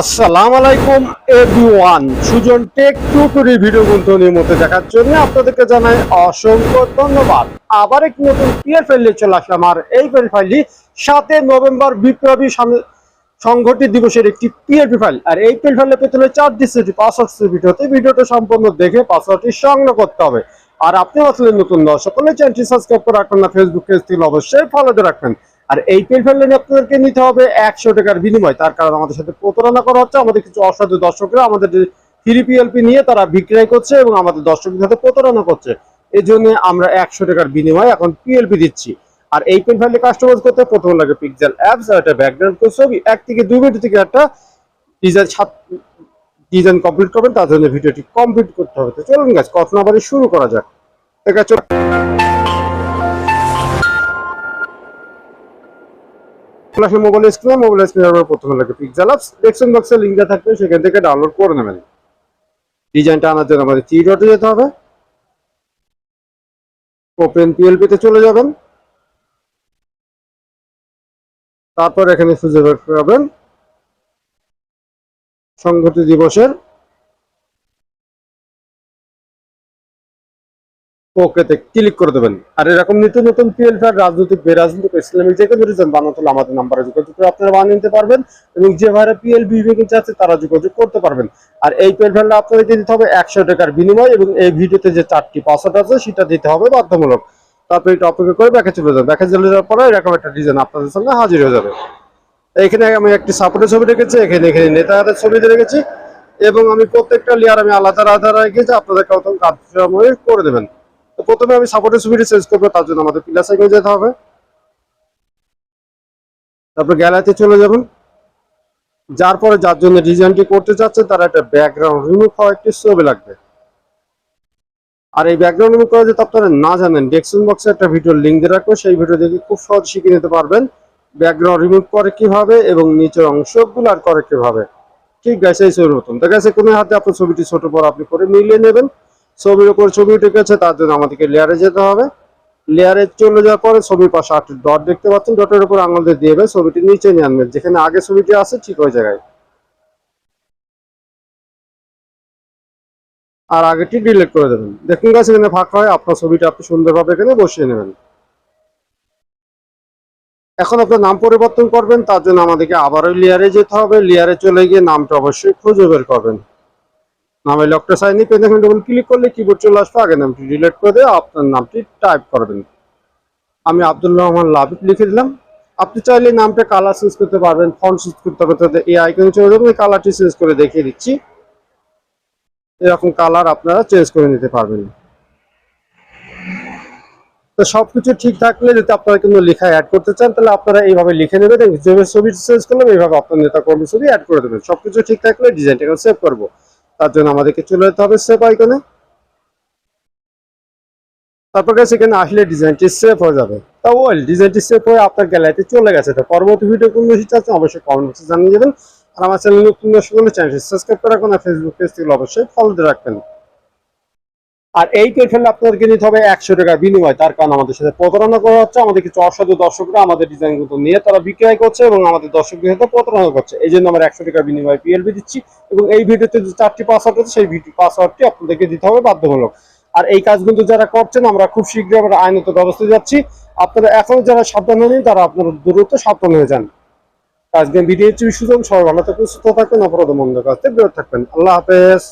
আসসালামু আলাইকুম everyone Sujan tech tutorial video কিন্তু নিয়মিত দেখার জন্য আপনাদেরকে জানাই অসংখ্য ধন্যবাদ। আবার একটি নতুন পিয়ার ফাইল চলে আসলাম। আর এই পিয়ার ফাইলটি সাতই নভেম্বর বিপ্লবী সংগঠিত দিবসের একটি পিএপি ফাইল আর এই পিএল ফাইলে পেতে হলে চার ডিসিটি পাসওয়ার্ড ভিডিওতে ভিডিওটা সম্পূর্ণ দেখে পাসওয়ার্ডটি সংগ্রহ করতে হবে। আর আপনি আসলে নতুন দর্শক হলে চ্যানেলটি সাবস্ক্রাইব করে রাখবেন না ফেসবুক পেজ থেকে অবশ্যই ফলো দিয়ে রাখবেন। আর এই পেল ফেললে আপনাদেরকে নিতে হবে একশো টাকার বিনিময়। তার কারণ আমাদের সাথে প্রতারণা করা হচ্ছে, আমাদের কিছু অসাধু দর্শকরা আমাদের থ্রি পিএলপি নিয়ে তারা বিক্রয় করছে এবং আমাদের দর্শকদের সাথে প্রতারণা করছে। এই জন্য আমরা একশো টাকার বিনিময়ে এখন পিএলপি দিচ্ছি। আর এই পেন ফাইলে কাস্টমাইজ করতে প্রথম লাগে পিক্সেল অ্যাপস আর একটা ব্যাকগ্রাউন্ড ছবি। এক থেকে দুই মিনিট থেকে একটা ডিজাইন সাত ডিজাইন কমপ্লিট করবেন, তার জন্য ভিডিওটি কমপ্লিট করতে হবে। তো চলুন গাছ কথা না শুরু করা যাক। ঠিক আছে ফ্ল্যাশে মোবাইল স্ক্রিনে, মোবাইল স্ক্রিনের উপর প্রথমে লাগে পিক্সেল ডেসক্রিপশন বক্সে লিঙ্ক দেওয়া থাকবে, সেখান থেকে ডাউনলোড করে নেবেন। ডিজাইনটা আনার জন্য আমাদের থ্রি ডটে যেতে হবে। ওপেন পিএলপি তে চলে যাবেন। তারপর এখানে খুঁজে পাবেন সংগতি দিবসের ওকেতে ক্লিক করে দেবেন। আর এরকম নিত্য নতুন পিএল ফার রাজনৈতিক বেরাজনৈতিক ইসলামিক যে কোনো রিজন বানাতে হলে আমাদের নাম্বারে যোগাযোগ করে আপনারা বানিয়ে নিতে পারবেন এবং যে ভাইরা পিএল বিভাগে যাচ্ছে তারা যোগাযোগ করতে পারবেন। আর এই পিএল ফারটা আপনাদেরকে দিতে হবে একশো টাকার বিনিময় এবং এই ভিডিওতে যে চারটি পাসওয়ার্ড আছে, সেটা দিতে হবে বাধ্যতামূলক। তারপরে এটা অপেক্ষা করে ব্যাকে চলে যাবে ব্যাকে চলে যাওয়ার পরে এরকম একটা ডিজাইন আপনাদের সামনে হাজির হয়ে যাবে। এখানে আমি একটি সাপোর্টের ছবি রেখেছি, এখানে এখানে নেতাদের ছবি রেখেছি এবং আমি প্রত্যেকটা লেয়ার আমি আলাদা আলাদা রেখেছি আপনাদের কত কাজ করে দেবেন। প্রথমে আমি সাপোর্টের ছবিটি চেঞ্জ করব, তার জন্য আমাদের প্লাস আইকনে যেতে হবে। তারপর গ্যালারিতে চলে যাবেন। যার পরে যার জন্য ডিজাইনটি করতে চাচ্ছে তার একটা ব্যাকগ্রাউন্ড রিমুভ হওয়া একটি ছবি লাগবে। আর এই ব্যাকগ্রাউন্ড রিমুভ করা যদি আপনারা না জানেন ডেসক্রিপশন বক্সে একটা ভিডিওর লিঙ্ক দিয়ে রাখব সেই ভিডিও দেখে খুব সহজ শিখে নিতে পারবেন ব্যাকগ্রাউন্ড রিমুভ করে কীভাবে এবং নিচের অংশগুলো আর করে কীভাবে। ঠিক আছে এই ছবির মতন। দেখা যাচ্ছে কোনো হাতে আপনার ছবিটি ছোট বড় আপনি করে মিলিয়ে নেবেন। ছবির উপর ছবি উঠে গেছে তার জন্য আমাদেরকে লেয়ারে যেতে হবে। লেয়ারে চলে যাওয়ার পরে ছবির পাশে আটটি ডট দেখতে পাচ্ছেন ডটের উপর আঙুল দিয়ে দিয়ে ছবিটি নিচে নিয়ে আনবেন যেখানে আগে ছবিটি আছে, ঠিক ওই জায়গায়। আর আগেটি ডিলিট করে দেবেন। দেখুন গাছ এখানে ফাঁকা হয়, আপনার ছবিটা আপনি সুন্দরভাবে এখানে বসিয়ে নেবেন। এখন আপনার নাম পরিবর্তন করবেন, তার জন্য আমাদেরকে আবারও লেয়ারে যেতে হবে। লেয়ারে চলে গিয়ে নামটা অবশ্যই খুঁজে বের করবেন। নামে লকটা সাইন পেন এখানে ডবল ক্লিক করলে কিবোর্ড চলে আসবে, আগে নামটি ডিলিট করে দিয়ে আপনার নামটি টাইপ করবেন। আমি আব্দুল রহমান লাভিক লিখে দিলাম। আপনি চাইলে নামটা কালার চেঞ্জ করতে পারবেন ফন্ট চেঞ্জ করতে পারবেন এই আইকনে চলে যাবেন কালারটি চেঞ্জ করে দেখিয়ে দিচ্ছি। এরকম কালার আপনারা চেঞ্জ করে নিতে পারবেন। তো সবকিছু ঠিক থাকলে যদি আপনারা কোনো লেখা অ্যাড করতে চান, তাহলে আপনারা এইভাবে লিখে নেবেন ছবি চেঞ্জ করলাম, এইভাবে আপনার নেতা কর্মী ছবি অ্যাড করে দেবেন। সবকিছু ঠিক থাকলে ডিজাইনটা সেভ করব। তার জন্য আমাদেরকে চলে যেতে হবে সেভ আইকনে তারপর কাছে এখানে আসলে ডিজাইনটি সেভ হয়ে যাবে। তা ওয়েল ডিজাইনটি সেভ হয়ে আপনার গ্যালারিতে চলে গেছে। তো পরবর্তী ভিডিও কোন বেশি আছে, অবশ্যই কমেন্ট বক্সে জানিয়ে দেবেন। আর আমার চ্যানেল নতুন দর্শক হলে চ্যানেলটি সাবস্ক্রাইব করে রাখুন। আর ফেসবুক পেজ থেকে অবশ্যই ফলো রাখবেন। আর এই পেজ ফেললে আপনাদেরকে নিতে হবে একশো টাকা বিনিময়। তার কারণ আমাদের সাথে প্রতারণা করা হচ্ছে, আমাদের কিছু অসাধু দর্শকরা আমাদের ডিজাইনগুলো নিয়ে তারা বিক্রয় করছে এবং আমাদের দর্শকদের সাথে প্রতারণা করছে। এই জন্য আমরা একশো টাকা বিনিময় পিএলবি দিচ্ছি এবং এই ভিডিওতে যে চারটি পাসওয়ার্ড আছে, সেই পাসওয়ার্ডটি আপনাদেরকে দিতে হবে বাধ্যমূলক আর এই কাজগুলো যারা করছেন, আমরা খুব শীঘ্রই আমরা আইনত ব্যবস্থা যাচ্ছি। আপনারা এখন যারা সাবধান হয়নি তারা আপনারা দ্রুত সাবধান হয়ে যান। আজকে ভিডিও সুযোগ সবাই ভালো থাকবেন সুস্থ থাকবেন অপরাধ মন্দ কাজ বিরত থাকবেন। আল্লাহ হাফেজ।